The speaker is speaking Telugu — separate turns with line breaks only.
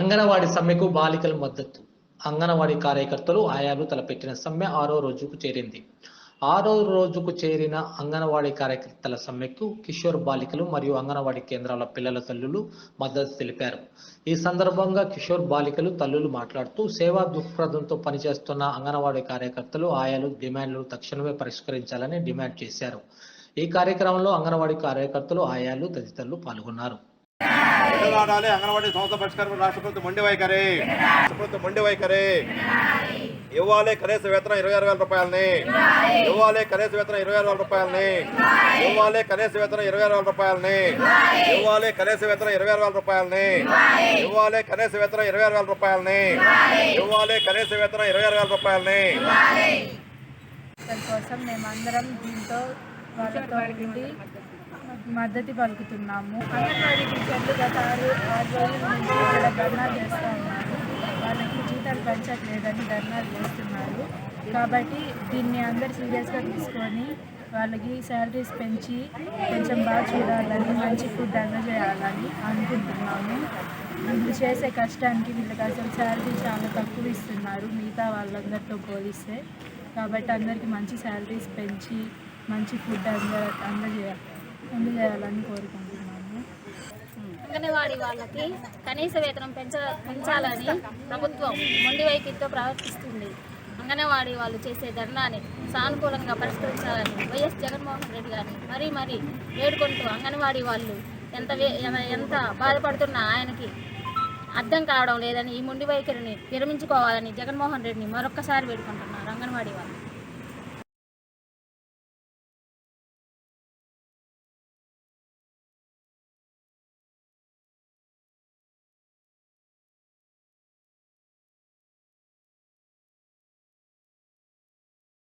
అంగనవాడి సమ్మెకు బాలికల మద్దతు. అంగనవాడి కార్యకర్తలు ఆయాలు తలపెట్టిన సమ్మె ఆరో రోజుకు చేరింది. ఆరో రోజుకు చేరిన అంగనవాడి కార్యకర్తల సమ్మెకు కిషోర్ బాలికలు మరియు అంగనవాడి కేంద్రాల పిల్లల తల్లులు మద్దతు తెలిపారు. ఈ సందర్భంగా కిషోర్ బాలికలు తల్లులు మాట్లాడుతూ సేవా దృక్పథంతో పనిచేస్తున్న అంగనవాడి కార్యకర్తలు ఆయాలు డిమాండ్లు తక్షణమే పరిష్కరించాలని డిమాండ్ చేశారు. ఈ కార్యక్రమంలో అంగనవాడి కార్యకర్తలు ఆయాలు తదితరులు పాల్గొన్నారు.
నిలబడాలి అంగన్వాడీ సంస్థ పరిష్కారం రాష్ట్ర ప్రభుత్వం మొండి వైఖరి రాష్ట్ర ప్రభుత్వం మొండి వైఖరి ఇవ్వాలి కనీస వేతనం ఇరవై ఆరు వేల రూపాయలని. ఇవ్వాలి కనీస వేతనం ఇరవై ఆరు వేల రూపాయలని. ఇవ్వాలి కనీస వేతనం ఇరవై ఆరు వేల రూపాయలని. ఇవ్వాలి కనీస వేతనం ఇరవై ఆరు వేల రూపాయలని. ఇవ్వాలి కనీస వేతనం ఇరవై ఆరు వేల రూపాయలని. ఇవ్వాలి కనీస వేతనం ఇరవై ఆరు వేల రూపాయలని.
కోసం మేమందరం దీంతో వాళ్ళతో మద్దతు పలుకుతున్నాము. అంగన్వాడీ టీచర్లు గత ఆరు ఆరు రోజుల నుంచి ఇక్కడ ధర్నాలు చేస్తూ ఉన్నారు. వాళ్ళకి జీతాలు పెంచట్లేదని ధర్నాలు చేస్తున్నారు. కాబట్టి దీన్ని అందరు సీరియస్గా తీసుకొని వాళ్ళకి శాలరీస్ పెంచి కొంచెం బాగా చూడాలని మంచి ఫుడ్ అందజేయాలని అనుకుంటున్నాము. వీళ్ళు చేసే కష్టానికి వీళ్ళకి అసలు శాలరీ చాలా తక్కువ ఇస్తున్నారు. మిగతా వాళ్ళందరితో పోలిస్తే. కాబట్టి అందరికీ మంచి శాలరీస్ పెంచి మంచి ఫుడ్ అంద అందజేయాలి అందజేయాలని కోరుకుంటున్నాము.
అంగన్వాడీ వాళ్ళకి కనీస వేతనం పెంచ పెంచాలని ప్రభుత్వం మొండి వైఖరితో ప్రవర్తిస్తుంది. అంగన్వాడీ వాళ్ళు చేసే ధర్నాన్ని సానుకూలంగా పరిష్కరించాలని వైఎస్ జగన్మోహన్ రెడ్డి గారిని మరీ మరీ వేడుకుంటూ అంగన్వాడీ వాళ్ళు ఎంత వే- ఎంత బాధపడుతున్నా ఆయనకి అర్థం కావడం లేదని ఈ మొండి వైఖరిని విరమించుకోవాలని జగన్మోహన్ రెడ్డిని మరొక్కసారి వేడుకుంటున్నారు అంగన్వాడీ వాళ్ళు.